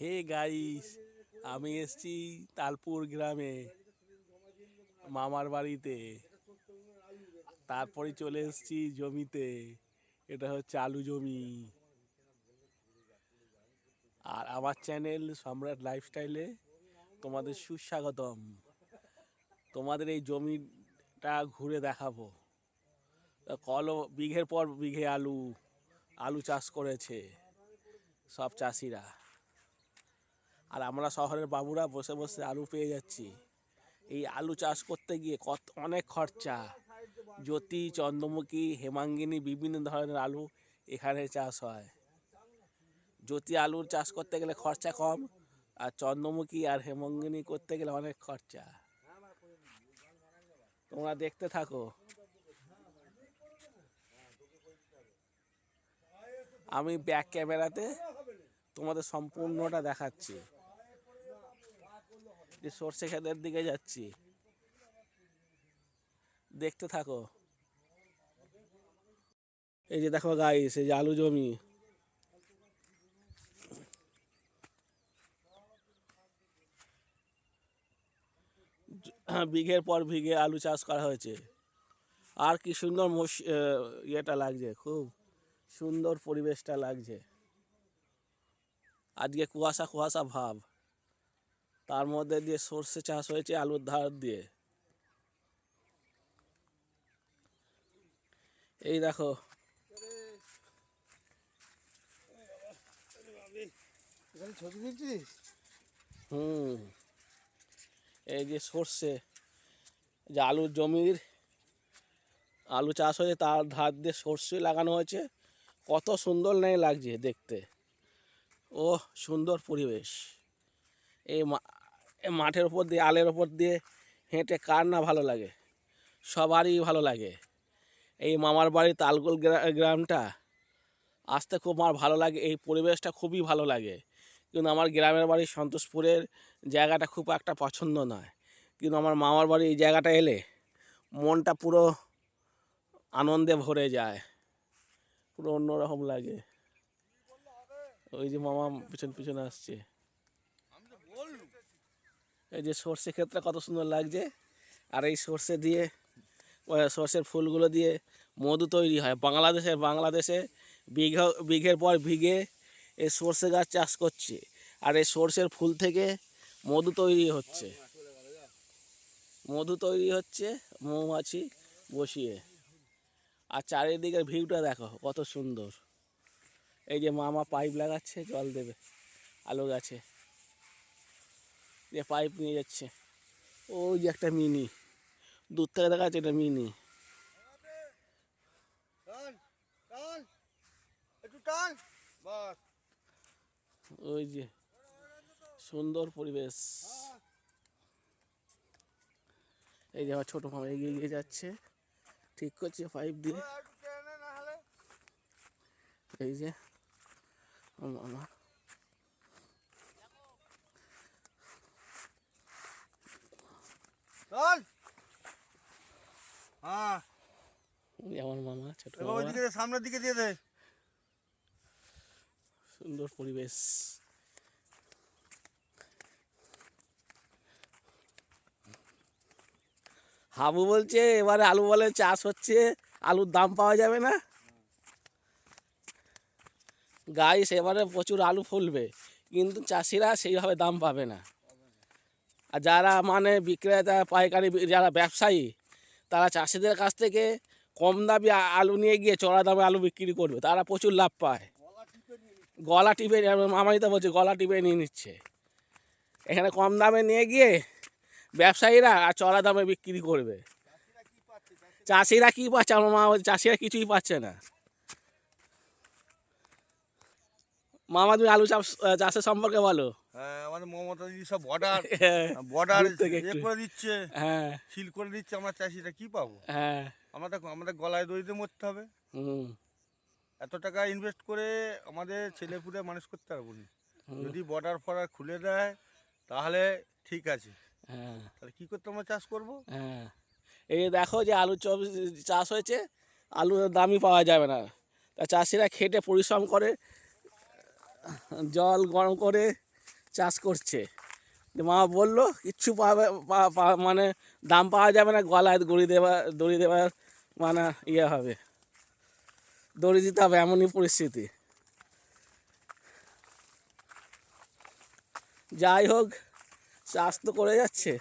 Hey guys, আমি এসছি তালপুর গ্রামে, মামার বাড়িতে। তারপরে চলে এসছি জমিতে, এটা হচ্ছে আলু জমি। আর আমার চ্যানেল সম্রাট লাইফস্টাইলে তোমাদের সুস্বাগতম। তোমাদের এই জমিটা ঘুরে দেখাবো। কলো, বিঘের পর বিঘে আলু আলু চাষ করেছে সব চাষিরা। আর আমরা শহরের বাবুরা বসে বসে আলু পেয়ে যাচ্ছি। এই আলু চাষ করতে গিয়ে কত অনেক খরচা। জ্যোতি, চন্দ্রমুখী, হেমাঙ্গিনী, বিভিন্ন ধরনের আলু এখানে চাষ হয়। জ্যোতি আলুর চাষ করতে গেলে খরচা কম আর চন্দ্রমুখী আর হেমাঙ্গিনী করতে গেলে অনেক খরচা। তোমরা দেখতে থাকো। আমি ব্যাক ক্যামেরাতে তোমাদের সম্পূর্ণটা দেখাচ্ছি। সর্ষে ক্ষেতের দিকে যাচ্ছি। দেখতে থাকো। এই যে দেখো গাইস এই যে আলু জমি। বিঘের পর বিঘে আলু চাষ করা হয়েছে। আর কি সুন্দর মস- ইয়েটা লাগছে, খুব সুন্দর পরিবেশটা লাগছে। আজকে কুয়াশা কুয়াশা ভাব। তার মধ্যে দিয়ে সর্ষে চাষ হয়েছে আলুর ধার দিয়ে। এই দেখো। হুম। এই যে সর্ষে যে আলুর জমির আলু চাষ হয়েছে, তার ধার দিয়ে সর্ষে লাগানো হয়েছে। কত সুন্দর নেই লাগছে দেখতে। ও সুন্দর পরিবেশ। এই মাঠের ওপর দিয়ে, আলের ওপর দিয়ে হেঁটে কার না ভালো লাগে? সবারই ভালো লাগে। এই মামার বাড়ি তালগোল গ্রা- গ্রামটা আসতে খুব আমার ভালো লাগে, এই পরিবেশটা খুবই ভালো লাগে। কিন্তু আমার গ্রামের বাড়ি সন্তোষপুরের জায়গাটা খুব একটা পছন্দ নয়। কিন্তু আমার মামার বাড়ি এই জায়গাটা এলে মনটা পুরো আনন্দে ভরে যায়। পুরো অন্যরকম লাগে। ওই যে মামা পিছন, পিছনে আসছে। এই যে সর্ষে ক্ষেতটা কত সুন্দর লাগছে। আর এই সর্ষে দিয়ে সর্ষের ফুলগুলো দিয়ে মধু তৈরি হয়। বাংলাদেশে বাংলাদেশে বিঘা, বিঘের পর বিঘে এই সর্ষে গাছ চাষ করছে। আর এই সর্ষের ফুল থেকে মধু তৈরি হচ্ছে। মধু তৈরি হচ্ছে, মৌমাছি বসিয়ে। আর চারিদিকের ভিউটা দেখো, কত সুন্দর। এই যে মামা পাইপ লাগাচ্ছে, জল দেবে, আলু গাছে। যে পাইপ নিয়ে যাচ্ছে। ওই যে একটা মিনি দূর থেকে দেখা যাচ্ছে এটা মিনি ওই যে সুন্দর পরিবেশ। এই যে আমার ছোটো মামা এগিয়ে এগিয়ে যাচ্ছে। ঠিক করছে পাইপ দিয়ে। এই যে আমার হ্যাঁ। আমার মামা ছোটো ওইদিকে সামনের দিকে দিয়ে দে। সুন্দর পরিবেশ। হাবু বলছে এবারে আলু বলে চাষ হচ্ছে আলুর দাম পাওয়া যাবে না। গাইস এবারে প্রচুর আলু ফুলবে কিন্তু চাষিরা সেইভাবে দাম পাবে না। আর যারা মানে বিক্রেতা, পাইকারি যারা ব্যবসায়ী, তারা চাষিদের কাছ থেকে কম দামে আলু নিয়ে গিয়ে চড়া দামে আলু বিক্রি করবে। তারা প্রচুর লাভ পায়। গলা টিপে আমারই তো বলছে গলা টিপে নিয়ে নিচ্ছে। এখানে কম দামে নিয়ে গিয়ে ব্যবসায়ীরা আর চড়া দামে বিক্রি করবে। চাষিরা কি পাচ্ছে? আমার মা চাষিরা কিছুই পাচ্ছে না। মামা, তুমি আলু চাষ চাষের সম্পর্কে বলো। আমাদের মমতা দিদি সব বর্ডার হ্যাঁ বর্ডার ইয়ে করে দিচ্ছে হ্যাঁ। সিল করে দিচ্ছে আমরা চাষিরা কি পাবো? হ্যাঁ। আমাদের আমাদের গলায় দড়িতে মরতে হবে। হুম। এত টাকা ইনভেস্ট করে আমাদের ছেলেপুলে মানুষ করতে পারব না। যদি বর্ডার ফর্ডার খুলে দেয় তাহলে ঠিক আছে। হ্যাঁ। তাহলে কি করতে আমরা চাষ করব? হ্যাঁ। এই দেখো যে আলু চাষ হয়েছে আলুর দামই পাওয়া যাবে না। তা চাষিরা খেটে পরিশ্রম করে জল গরম করে চাষ করছে। মা বলল, কিচ্ছু পাবে মানে দাম পাওয়া যাবে না, গলায় দড়ি দেওয়া দড়ি দেওয়ার মানে ইয়ে হবে। দড়ি দিতে হবে এমনই পরিস্থিতি। যাই হোক, চাষ তো করে যাচ্ছে।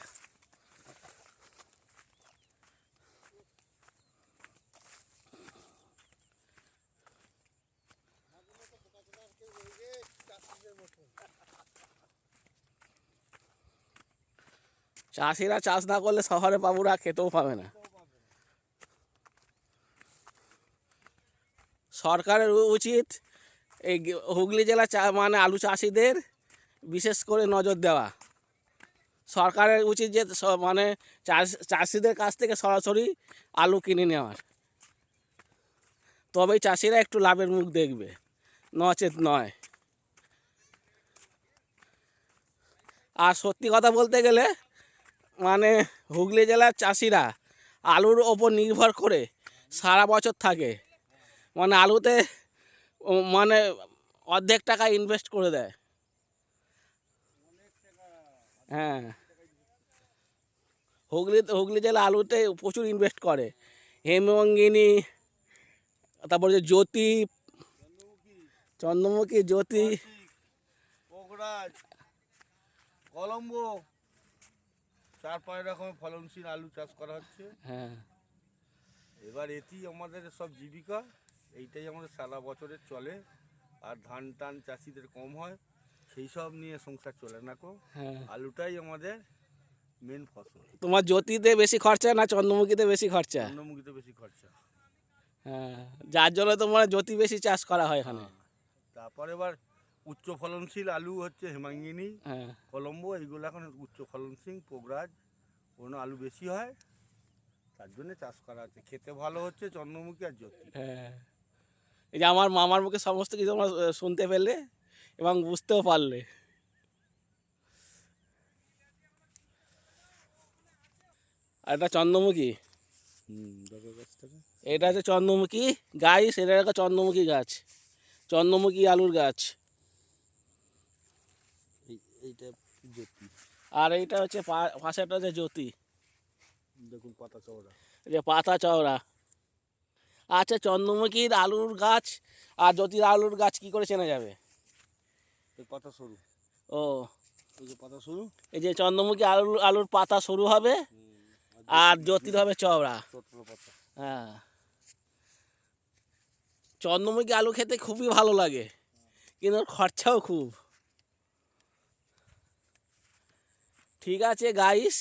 চাষিরা চাষ না করলে শহরে বাবুরা খেতেও পাবে না। সরকারের উচিত এই হুগলি জেলা চা মানে আলু চাষিদের বিশেষ করে নজর দেওয়া। সরকারের উচিত যে মানে চাষ- চাষিদের কাছ থেকে সরাসরি আলু কিনে নেওয়ার। তবেই চাষিরা একটু লাভের মুখ দেখবে, নচেত নয়। আর সত্যি কথা বলতে গেলে মানে হুগলি জেলার চাষিরা আলুর ওপর নির্ভর করে সারা বছর থাকে। মানে আলুতে মানে অর্ধেক টাকা ইনভেস্ট করে দেয়। হ্যাঁ। হুগলি হুগলি জেলা আলুতে প্রচুর ইনভেস্ট করে। হেমঙ্গিনী তারপর যে জ্যোতি, চন্দ্রমুখী, জ্যোতি কলম্বো। চার পাঁচ রকমের ফলনশীল আলু চাষ করা হচ্ছে। হ্যাঁ। এবার এতেই আমাদের সব জীবিকা এইটাই আমাদের সারা বছরের চলে। আর ধান টান চাষিদের কম হয় সেই সব নিয়ে সংসার চলে না কো। হ্যাঁ। আলুটাই আমাদের মেন ফসল। তোমার জ্যোতিতে বেশি খরচা না চন্দ্রমুখীতে বেশি খরচা? অন্নমুখীতে বেশি খরচা। হ্যাঁ যার জন্য তোমার জ্যোতি বেশি চাষ করা হয় এখানে। তারপর এবার উচ্চ ফলনশীল আলু হচ্ছে হেমাঙ্গিনী হ্যাঁ। কলম্বো এইগুলো এখন উচ্চ ফলনশীল পোগরাজ কোনো আলু বেশি হয়। তার জন্য চাষ করা হচ্ছে। খেতে ভালো হচ্ছে চন্দ্রমুখী আর জ্যোতি। হ্যাঁ। এই যে আমার মামার মুখে সমস্ত কিছু তোমরা শুনতে পেলে এবং বুঝতেও পারলে। আর এটা চন্দ্রমুখী? এটা হচ্ছে চন্দ্রমুখী গাছ এটা একটা চন্দ্রমুখী গাছ। চন্দ্রমুখী আলুর গাছ। এইটা জ্যোতি। আর এইটা হচ্ছে পা- পাশেরটা হচ্ছে জ্যোতি। দেখুন পাতা চওড়া। যে পাতা চওড়া। আচ্ছা চন্দ্রমুখীর আলুর গাছ আর জ্যোতির আলুর গাছ কি করে চেনা যাবে? পাতা সরু। ও। এই যে পাতা সরু। এই যে চন্দ্রমুখী আলুর আলুর পাতা সরু হবে আর জ্যোতির হবে চওড়া। হ্যাঁ। চন্দ্রমুখী আলু খেতে খুবই ভালো লাগে। কিন্তু খরচাও খুব। ঠিক আছে গাইস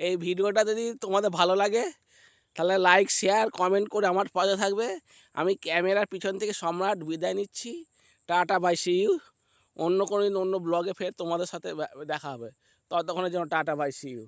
এই ভিডিওটা যদি তোমাদের ভালো লাগে, তাহলে লাইক শেয়ার কমেন্ট করে আমার পাশে থাকবে। আমি ক্যামেরার পিছন থেকে সম্রাট বিদায় নিচ্ছি। টাটা বাই সি ইউ অন্য কোনো দিন অন্য ব্লগে ফের তোমাদের সাথে দেখা হবে। ততক্ষণের জন্য টাটা বাই সি ইউ